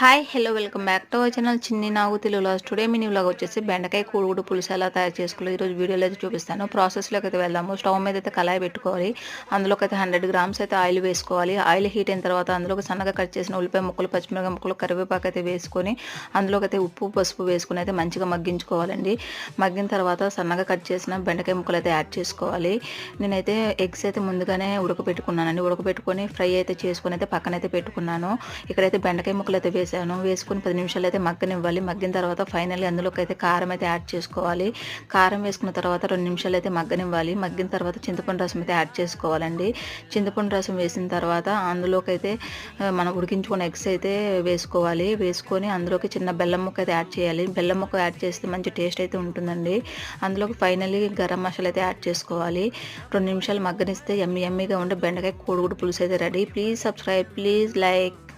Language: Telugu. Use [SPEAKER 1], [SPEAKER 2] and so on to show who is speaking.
[SPEAKER 1] Hi hello welcome back to our channel Chinni Nagu తెలుగులో టుడే మినీ వ్లాగ్ వచ్చేసి బెండకాయ కూడుగుడు పులుసు ఎలా తయారు చేసుకోవాలి ఈరోజు వీడియోలో అయితే చూపిస్తాను. ప్రాసెస్లోకి అయితే వెళ్దాము. స్టవ్ మీద అయితే కళాయి పెట్టుకోవాలి. అందులోకి అయితే హండ్రెడ్ గ్రామ్స్ అయితే ఆయిల్ వేసుకోవాలి. ఆయిల్ హీట్ అయిన తర్వాత అందులోకి సన్నగా కట్ చేసిన ఉల్లిపాయ ముక్కలు పచ్చిమిరపకాయ ముక్కలు కరివేపాకు అయితే వేసుకొని అందులోకి అయితే ఉప్పు పసుపు వేసుకుని అయితే మంచిగా మగ్గించుకోవాలండి. మగ్గిన తర్వాత సన్నగా కట్ చేసిన బెండకాయ ముక్కలు అయితే యాడ్ చేసుకోవాలి. నేనైతే ఎగ్స్ అయితే ముందుగానే ఉడకబెట్టుకున్నానండి. ఉడకబెట్టుకొని ఫ్రై అయితే చేసుకొని అయితే పక్కన అయితే పెట్టుకున్నాను. ఇక్కడైతే బెండకాయ ముక్కలు అయితే వేసాను వేసుకుని పది నిమిషాలు అయితే మగ్గనివ్వాలి. మగ్గిన తర్వాత ఫైనల్గా అందులోకి అయితే కారం అయితే యాడ్ చేసుకోవాలి. కారం వేసుకున్న తర్వాత రెండు నిమిషాలు అయితే మగ్గనివ్వాలి. మగ్గిన తర్వాత చింతపండు రసం అయితే యాడ్ చేసుకోవాలండి. చింతపండు రసం వేసిన తర్వాత అందులోకి అయితే మనం ఉడికించుకున్న ఎగ్స్ అయితే వేసుకోవాలి. వేసుకొని అందులోకి చిన్న బెల్లం ముక్క అయితే యాడ్ చేయాలి. బెల్లం ముక్క యాడ్ చేస్తే మంచి టేస్ట్ అయితే ఉంటుందండి. అందులోకి ఫైనల్లీ గరం మసాలా అయితే యాడ్ చేసుకోవాలి. రెండు నిమిషాలు మగ్గనిస్తే ఎమ్మి ఎమ్మిగా ఉండే బెండకాయ కోడిగుడు పులుసు అయితే ready. Please subscribe please like.